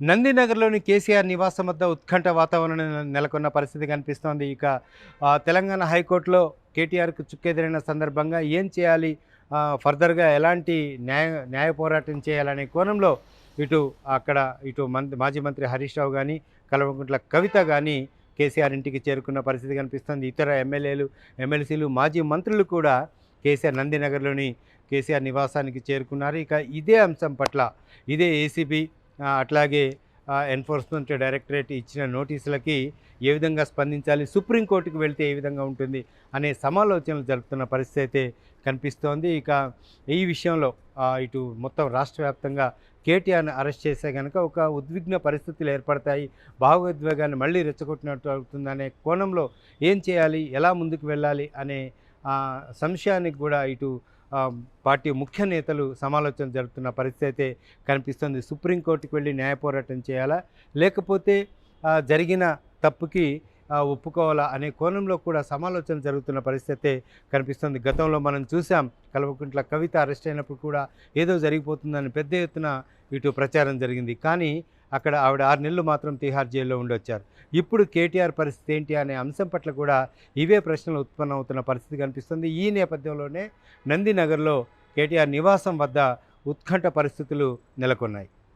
నందినగర్లోని కేసీఆర్ నివాసం వద్ద ఉత్కంఠ వాతావరణం నెలకొన్న పరిస్థితి కనిపిస్తోంది. ఇక తెలంగాణ హైకోర్టులో కేటీఆర్కు చుక్కెదిరిన సందర్భంగా ఏం చేయాలి? ఫర్దర్గా ఎలాంటి న్యాయ న్యాయ పోరాటం చేయాలనే కోణంలో ఇటు అక్కడ ఇటు మంత్రి మాజీ మంత్రి హరీష్ రావు కానీ కల్వకుంట్ల కవిత కానీ కేసీఆర్ ఇంటికి చేరుకున్న పరిస్థితి కనిపిస్తుంది. ఇతర ఎమ్మెల్యేలు ఎమ్మెల్సీలు మాజీ మంత్రులు కూడా కేసీఆర్ నందినగర్లోని కేసీఆర్ నివాసానికి చేరుకున్నారు. ఇక ఇదే అంశం పట్ల ఇదే ఏసీబీ అట్లాగే ఎన్ఫోర్స్మెంట్ డైరెక్టరేట్ ఇచ్చిన నోటీసులకి ఏ విధంగా స్పందించాలి సుప్రీంకోర్టుకు వెళ్తే ఏ విధంగా ఉంటుంది అనే సమాలోచనలు జరుపుతున్న పరిస్థితి అయితే కనిపిస్తోంది. ఇక ఈ విషయంలో ఇటు మొత్తం రాష్ట్ర వ్యాప్తంగా కేటీఆర్ని అరెస్ట్ చేస్తే కనుక ఒక ఉద్విగ్న పరిస్థితులు ఏర్పడతాయి. భావోద్వేగాన్ని మళ్ళీ రెచ్చగొట్టినట్టు అవుతుందనే కోణంలో ఏం చేయాలి ఎలా ముందుకు వెళ్ళాలి అనే సంశయానికి కూడా ఇటు పార్టీ ముఖ్య నేతలు సమాలోచన జరుపుతున్న పరిస్థితి అయితే కనిపిస్తుంది. సుప్రీంకోర్టుకు వెళ్ళి న్యాయ పోరాటం చేయాలా? లేకపోతే జరిగిన తప్పుకి ఒప్పుకోవాలా అనే కోణంలో కూడా సమాలోచన జరుగుతున్న పరిస్థితి కనిపిస్తుంది. గతంలో మనం చూసాం కల్వకుంట్ల కవిత అరెస్ట్ అయినప్పుడు కూడా ఏదో జరిగిపోతుందని పెద్ద ఎత్తున ఇటు ప్రచారం జరిగింది. కానీ అక్కడ ఆవిడ ఆరు నెలలు మాత్రం తిహార్ జైల్లో ఉండొచ్చారు. ఇప్పుడు కేటీఆర్ పరిస్థితి ఏంటి అనే అంశం పట్ల కూడా ఇవే ప్రశ్నలు ఉత్పన్నమవుతున్న పరిస్థితి కనిపిస్తుంది. ఈ నేపథ్యంలోనే నందినగర్లో కేటీఆర్ నివాసం వద్ద ఉత్కంఠ పరిస్థితులు నెలకొన్నాయి.